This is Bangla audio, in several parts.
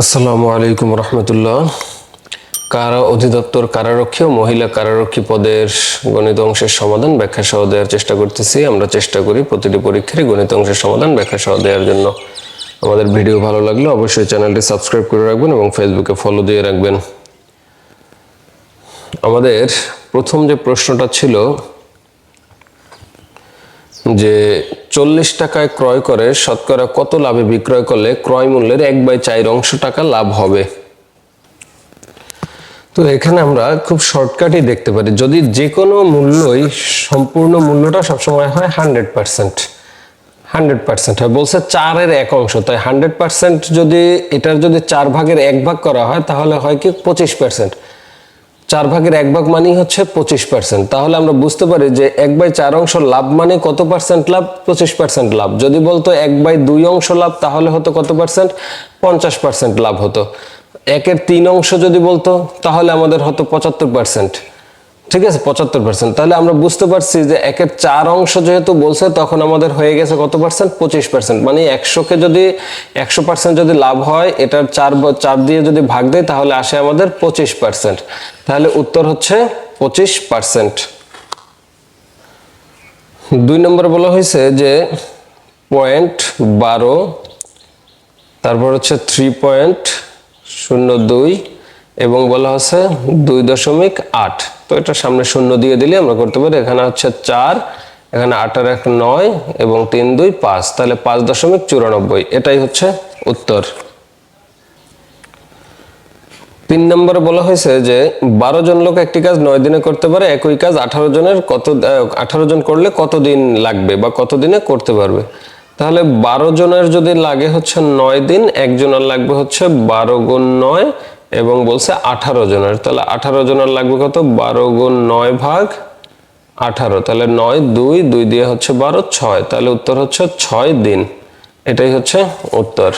আসসালামু আলাইকুম রহমতুল্লাহ। কারা অধিদপ্তর কারারক্ষী ও মহিলা কারারক্ষী পদের গণিত অংশের সমাধান ব্যাখ্যা সহ দেওয়ার চেষ্টা করতেছি। আমরা চেষ্টা করি প্রতিটি পরীক্ষারই গণিত অংশের সমাধান ব্যাখ্যা সহ দেওয়ার জন্য। আমাদের ভিডিও ভালো লাগলে অবশ্যই চ্যানেলটি সাবস্ক্রাইব করে রাখবেন এবং ফেসবুকে ফলো দিয়ে রাখবেন। আমাদের প্রথম যে প্রশ্নটা ছিল যে চল্লিশ টাকায় ক্রয় করে, শতকরা কত লাভে বিক্রয় করলে ক্রয় মূল্যের এক বাই চার অংশ টাকা লাভ হবে? তো এখানে আমরা খুব শর্টকাটই দেখতে পারি। যদি যে কোনো মূল্যই, সম্পূর্ণ মূল্যটা সবসময় হয় হান্ড্রেড পার্সেন্ট হান্ড্রেড পার্সেন্ট হয়। বলছে চারের এক অংশ, তাই হান্ড্রেড পার্সেন্ট যদি, এটার যদি চার ভাগের এক ভাগ করা হয়, তাহলে হয় কি পঁচিশ পার্সেন্ট চার ভাগের এক ভাগ মানেই হচ্ছে পঁচিশ পার্সেন্ট তাহলে আমরা বুঝতে পারি যে এক বাই চার অংশ লাভ মানে কত পার্সেন্ট লাভ? পঁচিশ পার্সেন্ট লাভ। যদি বলতো এক বাই দুই অংশ লাভ, তাহলে হতো কত পার্সেন্ট পঞ্চাশ পার্সেন্ট লাভ হতো। একের তিন অংশ যদি বলতো, তাহলে আমাদের হতো পঁচাত্তর পার্সেন্ট ঠিক আছে, পঁচাত্তর পার্সেন্ট তাহলে আমরা বুঝতে পারছি যে একের চার অংশ যেহেতু বলছে, তখন আমাদের হয়ে গেছে কত পার্সেন্ট পঁচিশ পার্সেন্ট মানে একশোকে যদি, একশো পার্সেন্ট যদি লাভ হয়, এটার চার চার দিয়ে যদি ভাগ দেয় তাহলে আসে আমাদের পঁচিশ পার্সেন্ট তাহলে উত্তর হচ্ছে পঁচিশ পার্সেন্ট দুই নম্বর বলা হয়েছে যে পয়েন্ট বারো, তারপর হচ্ছে থ্রি পয়েন্ট শূন্য দুই এবং বলা হচ্ছে দুই দশমিক আট। তো এটা সামনে শূন্য দিয়ে দিলে আমরা করতে পারি, এখানে হচ্ছে চার, এখানে আটের এক নয় এবং তিন দুই পাঁচ। তাহলে পাঁচ দশমিক চুরানব্বই, এটাই হচ্ছে উত্তর। তিন নম্বরে বলা হয়েছে যে, বারো জন লোক একটি কাজ নয় দিনে করতে পারে, একই কাজ আঠারো জনের কত আঠারো জন করলে কত দিন লাগবে বা কত দিনে করতে পারবে? তাহলে বারো জনের যদি লাগে হচ্ছে নয় দিন, একজনের লাগবে হচ্ছে বারো গুণ নয় এবং বলছে আঠারো জনের। তাহলে আঠারো জনের লাগবে কত? বারো গুণ নয় ভাগ আঠারো। তাহলে নয়, দুই দুই দিয়ে হচ্ছে বারো, ছয়। তাহলে উত্তর হচ্ছে ছয় দিন। এটাই হচ্ছে উত্তর।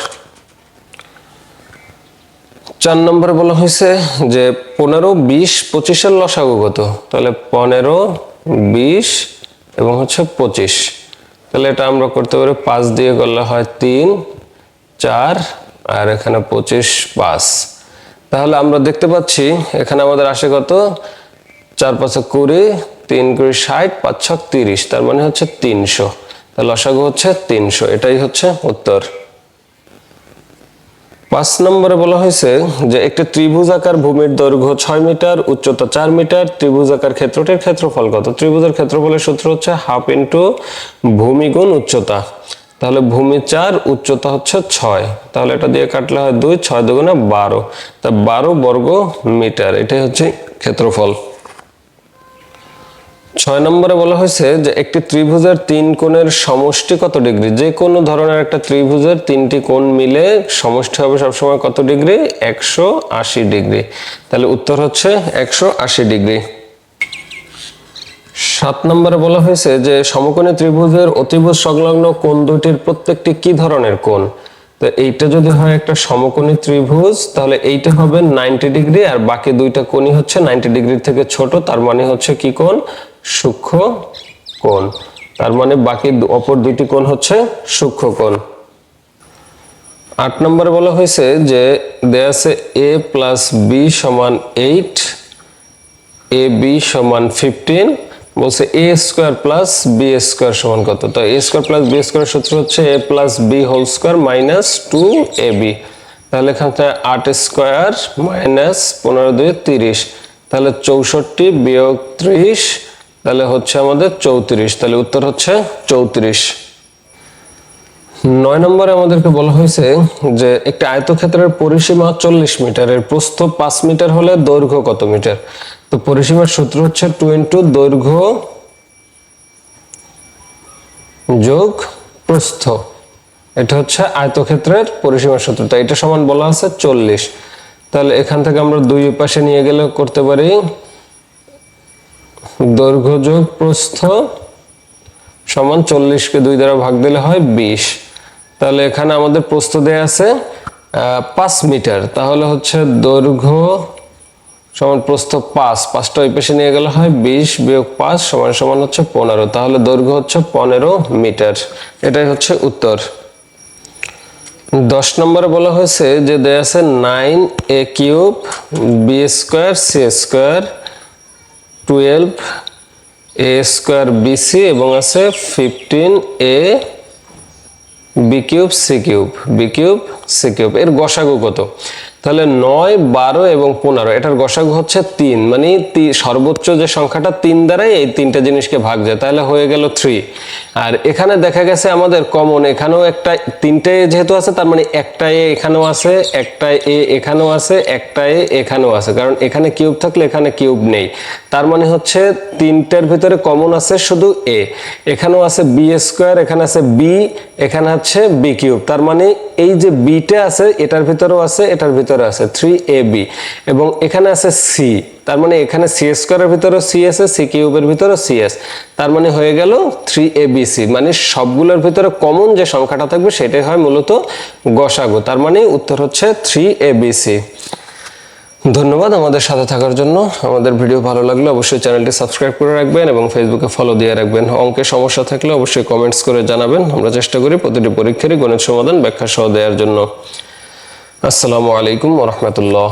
চার নম্বরে বলা হয়েছে যে পনেরো, বিশ, পঁচিশের লসাগু কত? তাহলে পনেরো, বিশ এবং হচ্ছে পঁচিশ। তাহলে এটা আমরা করতে পারি পাঁচ দিয়ে করলে হয় তিন, চার, আর এখানে পঁচিশ পাঁচ। তাহলে আমরা দেখতে পাচ্ছি, এখানে আমাদের আসে কত? চার পাঁচে কুড়ি, তিন কুড়ি ষাট পাঁচ ছক তিরিশ, তার মানে হচ্ছে তিনশো। তাহলে লসাগু হচ্ছে তিনশো, এটাই হচ্ছে উত্তর। পাঁচ নম্বরে বলা হয়েছে যে একটি ত্রিভুজাকার ভূমির দৈর্ঘ্য ছয় মিটার, উচ্চতা চার মিটার ত্রিভুজাকার ক্ষেত্রটির ক্ষেত্রফল কত? ত্রিভুজের ক্ষেত্রফলের সূত্র হচ্ছে হাফ ইন্টু ভূমি গুণ উচ্চতা। তাহলে ভূমি চার, উচ্চতা হচ্ছে ছয়। তাহলে এটা দিয়ে কাটলে হয় দুই, ছয় দুগুণে বারো। তা বারো বর্গ মিটার, এটাই হচ্ছে ক্ষেত্রফল। ছয় নম্বরে বলা হয়েছে যে একটি ত্রিভুজের তিন কোণের সমষ্টি কত ডিগ্রি? যে কোনো ধরনের একটা ত্রিভুজের তিনটি কোণ মিলে সমষ্টি হবে সবসময় কত ডিগ্রি? একশো আশি ডিগ্রি। তাহলে উত্তর হচ্ছে একশো আশি ডিগ্রি। সাত নম্বরে বলা হয়েছে যে সমকোণী ত্রিভুজের অতিভুজ সংলগ্ন কোণ দুটির প্রত্যেকটি কি ধরনের কোণ? তো এইটা যদি হয় একটা সমকোণী ত্রিভুজ, তাহলে এইটা হবে নাইনটি ডিগ্রি আর বাকি দুইটা কোণই হচ্ছে নাইনটি ডিগ্রি থেকে ছোট, তার মানে হচ্ছে কি কোণ? সূক্ষ্ম কোণ। তার মানে বাকি অপর দুইটি কোণ হচ্ছে সূক্ষ্ম কোণ। আট নম্বরে বলা হয়েছে যে দেয়া আছে এ প্লাস বি সমান এইট, এ বি সমান ফিফটিন বলছে A square plus B square সমান কত? তো A square plus B square সূত্র হচ্ছে A plus B whole square minus two A B তাহলে এখান থেকে আট স্কোয়ার মাইনাস পনেরো দুই তিরিশ। তাহলে চৌষট্টি বিয়োগ ত্রিশ, তাহলে হচ্ছে আমাদের চৌত্রিশ। তাহলে উত্তর হচ্ছে চৌত্রিশ। নয় নম্বরে আমাদেরকে বলা হয়েছে যে একটি আয়তক্ষেত্রের পরিসীমা চল্লিশ মিটারের প্রস্থ পাঁচ মিটার হলে দৈর্ঘ্য কত মিটার? তো পরিসীমার সূত্র হচ্ছে টু ইন্টু দৈর্ঘ্য যোগ প্রস্থ। এটা হচ্ছে আয়তক্ষেত্রের পরিসীমার সূত্র। তো এটা সমান বলা আছে চল্লিশ। তাহলে এখান থেকে আমরা দুই পাশে নিয়ে গেলে করতে পারি দৈর্ঘ্য যোগ প্রস্থ সমান চল্লিশকে দুই দ্বারা ভাগ দিলে হয় বিশ। তাহলে এখানে আমাদের প্রস্থ দেয়া আছে পাঁচ মিটার। তাহলে হচ্ছে দৈর্ঘ্য সমান প্রস্থ পাঁচ, পাঁচটা ওই পাশে নিয়ে গেলে হয় বিশ বিয়োগ পাঁচ সমান সমান হচ্ছে পনেরো। তাহলে দৈর্ঘ্য হচ্ছে পনেরো মিটার। এটাই হচ্ছে উত্তর। দশ নম্বরে বলা হয়েছে যে দেয়া আছে nine A cube B square C square twelve A square BC এবং আছে fifteen A B cube C cube, B cube C cube. এর গসাগু কত? তাহলে নয়, বারো এবং পনেরো, এটার গসাগু হচ্ছে তিন। মানে সর্বোচ্চ যে সংখ্যাটা তিন দ্বারাই এই তিনটা জিনিসকে ভাগ যায়, তাহলে হয়ে গেল থ্রি আর এখানে দেখা গেছে আমাদের কমন এখানেও একটা, তিনটে যেহেতু আছে, তার মানে একটা এ এখানেও আছে, একটা এ এখানেও আছে, একটা এ এখানেও আছে। কারণ এখানে কিউব থাকলে এখানে কিউব নেই। তার মানে হচ্ছে তিনটের ভিতরে কমন আছে শুধু এ। এখানেও আছে বি স্কোয়ার এখানে আছে বি এখানে আছে বি কিউব তার মানে এই যে বিটা আছে, এটার ভিতরেও আছে, এটার ভিতরে আছে থ্রি এ বি এবং এখানে আছে সি তার মানে এখানে সি এস স্কোয়ারের ভিতরেও সি এস এ সি কিউবের ভিতরেও সি এস তার মানে হয়ে গেল থ্রি এ বি সি মানে সবগুলোর ভিতরে কমন যে সংখ্যাটা থাকবে, সেটাই হয় মূলত গসাগু। তার মানে উত্তর হচ্ছে থ্রি এ বি সি ধন্যবাদ আমাদের সাথে থাকার জন্য। আমাদের ভিডিও ভালো লাগলে অবশ্যই চ্যানেলটি সাবস্ক্রাইব করে রাখবেন এবং ফেসবুকে ফলো দিয়ে রাখবেন। অঙ্কে সমস্যা থাকলে অবশ্যই কমেন্টস করে জানাবেন। আমরা চেষ্টা করি প্রতিটি পরীক্ষারই গণিত সমাধান ব্যাখ্যা সহ দেওয়ার জন্য। আসসালামু আলাইকুম রহমতুল্লাহ।